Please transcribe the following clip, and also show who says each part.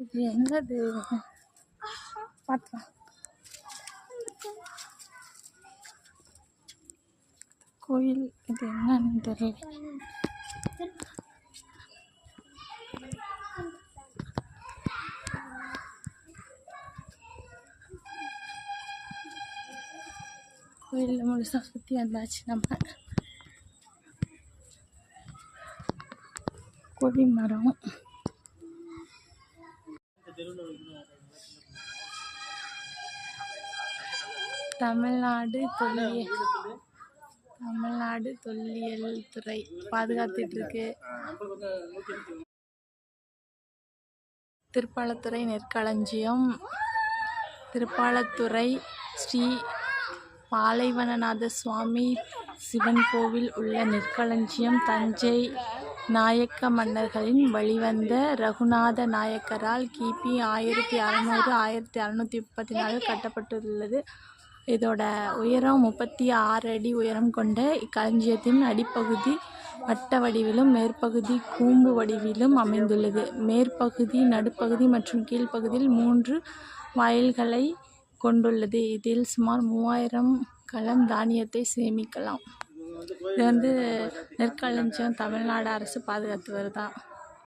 Speaker 1: இது என்னது? பார்த்துலாம் கோயில் இது என்னன்னு தெரியல. கோயிலில் முழுசாக சுற்றி வந்தாச்சு நம்ம. கொடி மரம். தமிழ்நாடு தொல்லியல் தமிழ்நாடு தொல்லியல் துறை பாதுகாத்துட்டு இருக்கு திருப்பாலத்துறை நெற்களஞ்சியம் திருப்பாலத்துறை ஸ்ரீ பாலைவனநாத சுவாமி சிவன் கோவில் உள்ள நெற்களஞ்சியம் தஞ்சை நாயக்க மன்னர்களின் வழிவந்த ரகுநாத நாயக்கரால் கிபி ஆயிரத்தி அறநூறு ஆயிரத்தி அறநூற்றி முப்பத்தி நாலு கட்டப்பட்டுள்ளது. இதோட உயரம் முப்பத்தி ஆறு அடி உயரம் கொண்ட இக்களஞ்சியத்தின் அடிப்பகுதி வட்ட வடிவிலும் மேற்பகுதி கூம்பு வடிவிலும் அமைந்துள்ளது. மேற்பகுதி நடுப்பகுதி மற்றும் கீழ்ப்பகுதியில் மூன்று வயல்களை கொண்டுள்ளது. இதில் சுமார் மூவாயிரம் களம் தானியத்தை சேமிக்கலாம். இது வந்து நெற்களஞ்சியம் தமிழ்நாடு அரசு பாதுகாத்து வருதா?